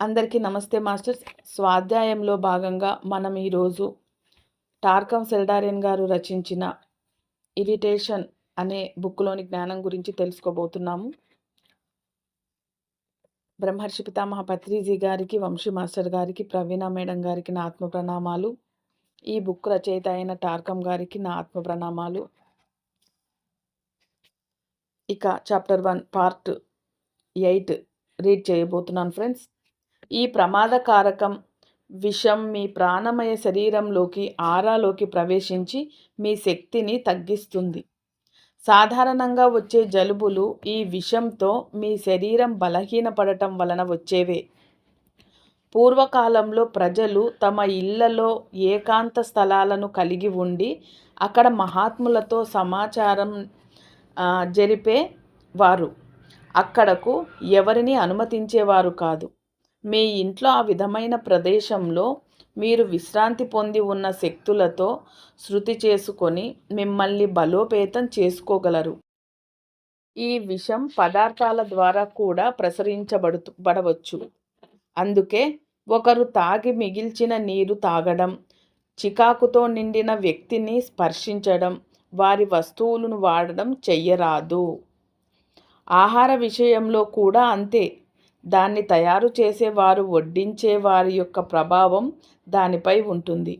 అందరికీ నమస్తే మాస్టర్స్. స్వాధ్యాయంలో భాగంగా మనం ఈరోజు టార్కం సెల్డారియన్ గారు రచించిన ఇరిటేషన్ అనే బుక్లోని జ్ఞానం గురించి తెలుసుకోబోతున్నాము. బ్రహ్మర్షి పితామహ పత్రిజీ గారికి వంశీ మాస్టర్ గారికి ప్రవీణ మేడం గారికి నా ఆత్మ ప్రణామాలు. ఈ బుక్ రచయిత అయిన టార్కం గారికి నా ఆత్మ ప్రణామాలు. ఇక chapter one part eight read చేయబోతున్నాను ఫ్రెండ్స్. ఈ ప్రమాదకారకం విషం మీ ప్రాణమయ శరీరంలోకి ఆరాలోకి ప్రవేశించి మీ శక్తిని తగ్గిస్తుంది. సాధారణంగా వచ్చే జలుబులు ఈ విషంతో మీ శరీరం బలహీనపడటం వలన వచ్చేవే. పూర్వకాలంలో ప్రజలు తమ ఇళ్ళలో ఏకాంత స్థలాలను కలిగి ఉండి అక్కడ మహాత్ములతో సమాచారం జరిపే వారు అక్కడకు ఎవరిని అనుమతించేవారు కాదు. మీ ఇంట్లో ఆ విధమైన ప్రదేశంలో మీరు విశ్రాంతి పొంది ఉన్న శక్తులతో శృతి చేసుకొని మిమ్మల్ని బలోపేతం చేసుకోగలరు. ఈ విషం పదార్థాల ద్వారా కూడా ప్రసరించబడు బడవచ్చు అందుకే ఒకరు తాగి మిగిల్చిన నీరు తాగడం చికాకుతో నిండిన వ్యక్తిని స్పర్శించడం వారి వస్తువులను వాడడం చెయ్యరాదు. ఆహార విషయంలో కూడా అంతే. దాన్ని తయారు చేసేవారు వడ్డించే వారి యొక్క ప్రభావం దానిపై ఉంటుంది.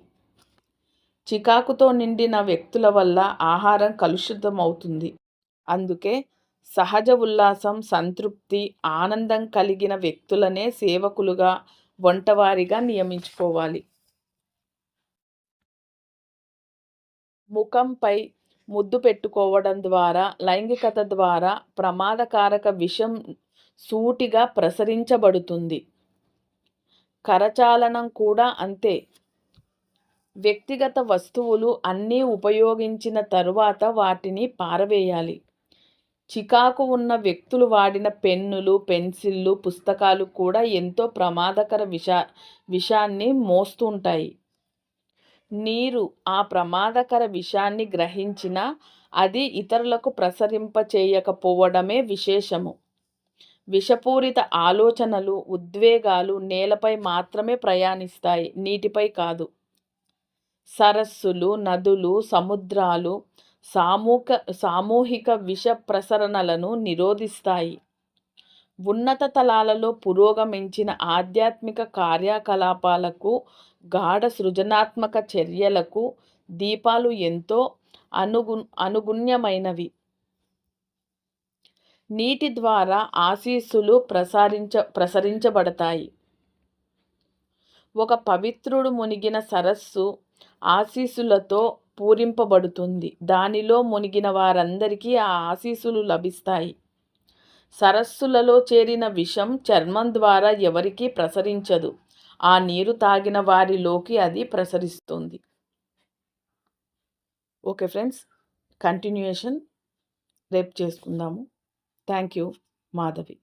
చికాకుతో నిండిన వ్యక్తుల వల్ల ఆహారం కలుషితమవుతుంది. అందుకే సహజ ఉల్లాసం సంతృప్తి ఆనందం కలిగిన వ్యక్తులనే సేవకులుగా వంటవారిగా నియమించుకోవాలి. ముఖంపై ముద్దు పెట్టుకోవడం ద్వారా లైంగికత ద్వారా ప్రమాదకారక విషం సూటిగా ప్రసరించబడుతుంది. కరచాలనం కూడా అంతే. వ్యక్తిగత వస్తువులు అన్నీ ఉపయోగించిన తరువాత వాటిని పారవేయాలి. చికాకు ఉన్న వ్యక్తులు వాడిన పెన్నులు పెన్సిళ్ళు పుస్తకాలు కూడా ఎంతో ప్రమాదకర విషా విషాన్ని మోస్తుంటాయి. నీరు ఆ ప్రమాదకర విషాన్ని గ్రహించినా అది ఇతరులకు ప్రసరింపచేయకపోవడమే విశేషము. విషపూరిత ఆలోచనలు ఉద్వేగాలు నేలపై మాత్రమే ప్రయాణిస్తాయి నీటిపై కాదు. సరస్సులు నదులు సముద్రాలు సామూహిక సామూహిక విష ప్రసరణలను నిరోధిస్తాయి. ఉన్నత తలాలలో పురోగమించిన ఆధ్యాత్మిక కార్యకలాపాలకు గాఢ సృజనాత్మక చర్యలకు దీపాలు ఎంతో అనుగు అనుగుణ్యమైనవి. నీటి ద్వారా ఆశీస్సులు ప్రసారించ ప్రసరించబడతాయి. ఒక పవిత్రుడు మునిగిన సరస్సు ఆశీస్సులతో పూరింపబడుతుంది. దానిలో మునిగిన వారందరికీ ఆ ఆశీస్సులు లభిస్తాయి. సరస్సులలో చేరిన విషం చర్మం ద్వారా ఎవరికీ ప్రసరించదు. ఆ నీరు తాగిన వారిలోకి అది ప్రసరిస్తుంది. ఓకే ఫ్రెండ్స్ కంటిన్యూయేషన్ రేపు చేసుకుందాము. Thank you Madhavi